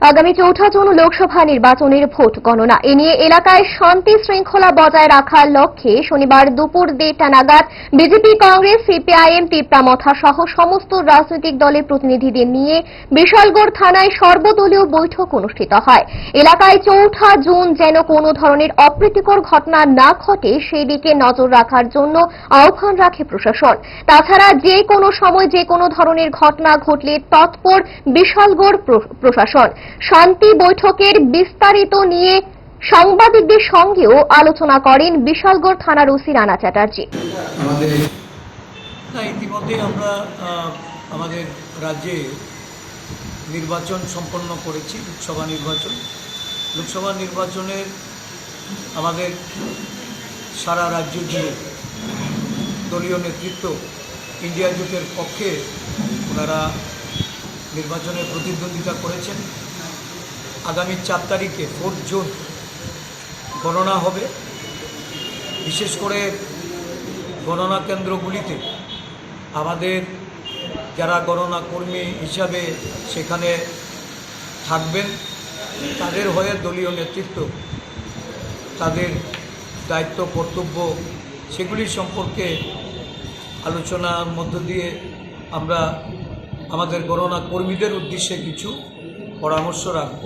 আগামী চৌঠা জুন লোকসভা নির্বাচনের ভোট গণনা। এ নিয়ে এলাকায় শান্তি শৃঙ্খলা বজায় রাখার লক্ষ্যে শনিবার দুপুর দেড়টা নাগাদ বিজেপি, কংগ্রেস, সিপিআইএম তিপ্রামথা সহ সমস্ত রাজনৈতিক দলের প্রতিনিধিদের নিয়ে বিশালগড় থানায় সর্বদলীয় বৈঠক অনুষ্ঠিত হয়। এলাকায় চৌঠা জুন যেন কোনো ধরনের অপ্রীতিকর ঘটনা না ঘটে, সেই দিকে নজর রাখার জন্য আহ্বান রাখে প্রশাসন। তাছাড়া যে কোনো সময় যে কোনো ধরনের ঘটনা ঘটলে তৎপর বিশালগড় প্র- প্রশাসন। শান্তি বৈঠকের বিস্তারিত নিয়ে সাংবাদিকদের সঙ্গেও আলোচনা করেন বিশালগড় থানার ওসি রানা চ্যাটার্জি। আমাদের ইতিমধ্যে আমরা আমাদের রাজ্যে নির্বাচন সম্পন্ন করেছি লোকসভা নির্বাচন। লোকসভা নির্বাচনের আমাদের সারা রাজ্য জুড়ে দলীয় নেতৃত্ব ইন্ডিয়া জোটের পক্ষে ওনারা নির্বাচনে প্রতিদ্বন্দ্বিতা করেছেন। আগামী চার তারিখে ফোর্থ জুন গণনা হবে। বিশেষ করে গণনা কেন্দ্রগুলিতে আমাদের যারা গণনা কর্মী হিসাবে সেখানে থাকবেন, তাদের হয়ে দলীয় নেতৃত্ব, তাদের দায়িত্ব, কর্তব্য সেগুলি সম্পর্কে আলোচনার মধ্য দিয়ে আমরা আমাদের গণনা কর্মীদের উদ্দেশ্যে কিছু পরামর্শ রাখব।